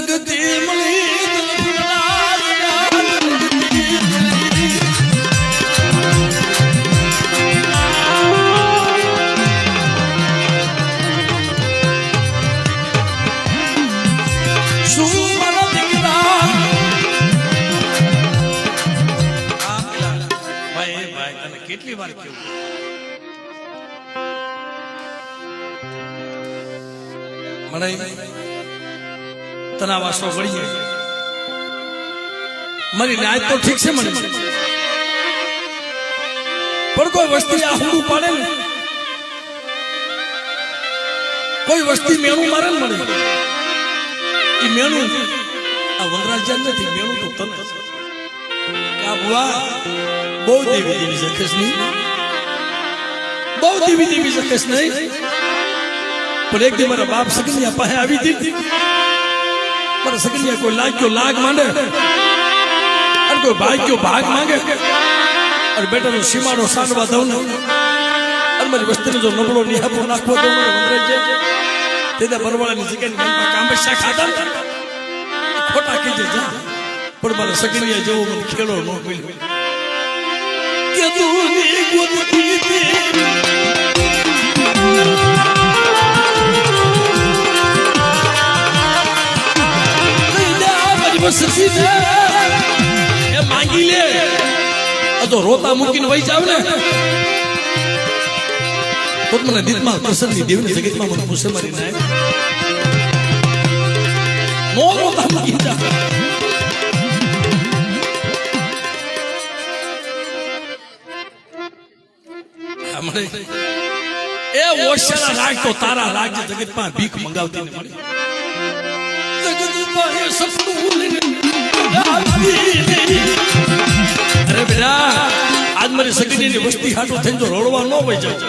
ગતિ મળી તને કેટલી વાર કેવું? મને તને વાસો જાય. મારી નાય તો ઠીક છે મને. પણ કોઈ વસ્તી આ હુડું પાડે ને, કોઈ વસ્તી મેણું મારે ને મને એ મેણું, આ વનરાજ નથી, મેણું તો તને. આ બુઆ બહુ દેવી દેવી છે કૃષ્ણ બહુ દેવી દેવી છે કૃષ્ણ પણ એક દી મારા બાપ સગની પાસે આવી હતી મારા સગનિયા કોઈ લાગ્યો લાગ માંડે અને કોઈ ભાગ્યો ભાગ માંગે અને બેટાનો સીમાડો સાંડવા દઉં ને અને મારી વસ્તીને જો નબળો નિહાપો નાખવો દઉં ને વંદરાઈ જાય તે બરવાળાની મનમાં કાંબસ્યા ખાધા ખોટા કીજે જા પણ મારા સગનિયા જેવો મને ખેડો ન મળ્યો કે તું ની તે એ માંગી લે. તો રોતા મૂકીને વહી જાવ ને. તો મને દીદમાં પ્રસન્નની દેવની રાગ તો તારા રાગ જગતમાં ભીખ મંગાવતી આજ મારી સગીની વસ્તી હાટો થઈને જો રોડવા ન હોય જાવ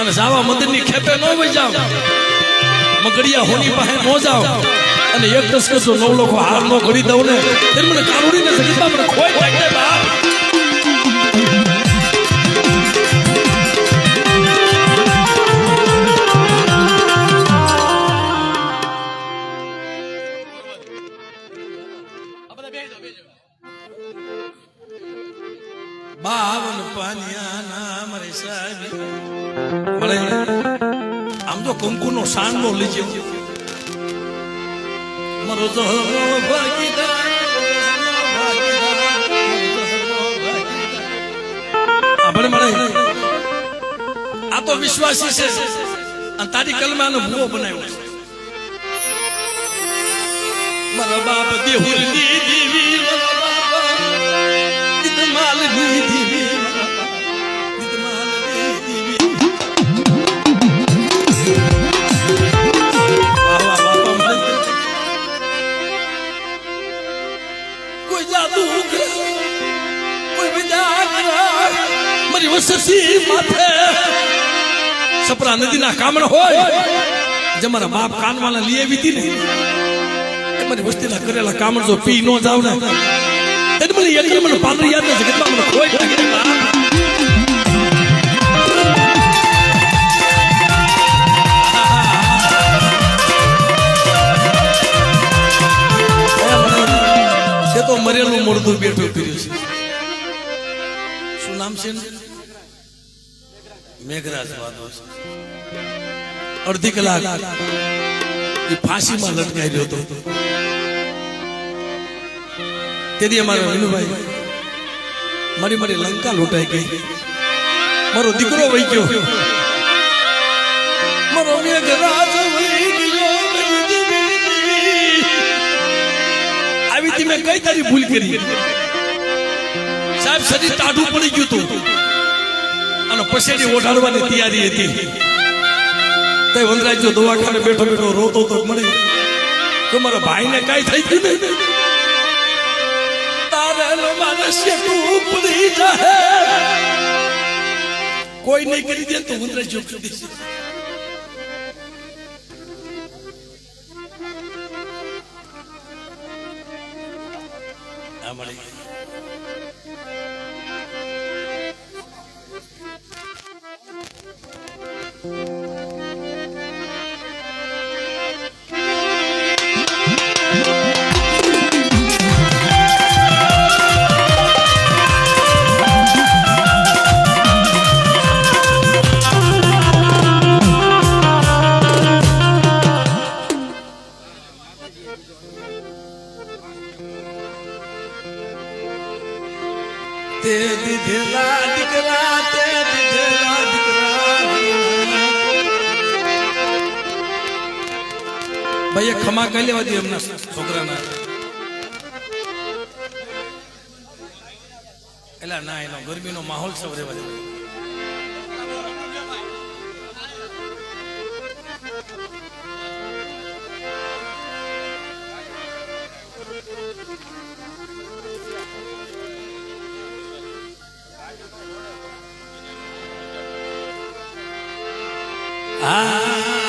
અને જાવા મંદિરની ખેપે ન હોય જાવ મગડિયા હોની પાસે ન જાવ અને એક દસ કસો નવ લોકો હાર નો ઘડી દઉં ને. તેમ મને કારુડીને સગીતા મને ખોઈ નાખે બાપ. મળે આમ તો કુંકુ નો શાન નો લીજે મારો તો ભાગીદાર, મળે આ તો વિશ્વાસી છે. અને તારી કલમાનો ભૂવો બનાવ્યો છે. મારા બાપ દેહુરની દેવી જાદુ કોઈ વિદ્યા સપરા નદીના કામણ હોય, જે મારા બાપ કાનવાના લઈ આવી હતી ને મારી વસ્તીના કરેલા કામણ જો પી નો જાવ ને એટલે મને એકલી મને પાંદરી યાદ નથી કેટલા મને ખોઈ મરેલું મળતું બેઠું કર્યું છે. શું નામ છે મેઘરાજ વાદો છે. અડધી કલાક એ ફાંસીમાં લટકાઈ રહ્યો હતો. તેથી અમારા વિનુભાઈ, મારી મારી લંકા લૂંટાઈ ગઈ. મારો દીકરો વહી ગયો. કઈ ભૂલ કરી સાહેબ શરીર ટાઢું પડી ગયું હતું અને પછેડી ઓઢાડવાની તૈયારી હતી તે વનરાજ જો દવાખાને બેઠો બેઠો રોતો તો મને તો મારા ભાઈને કઈ થઈ ગયું ને તારે ઉપડી જાહે કોઈ નહીં કરી દે તો વનરાજ જો કરી દેશે அண்ணாமலை તે દીધેલા ભાઈ ખમા કઈ લેવા દે એમના છોકરાના. એટલે ના, એનો ગરમીનો માહોલ સૌ રહેવા આ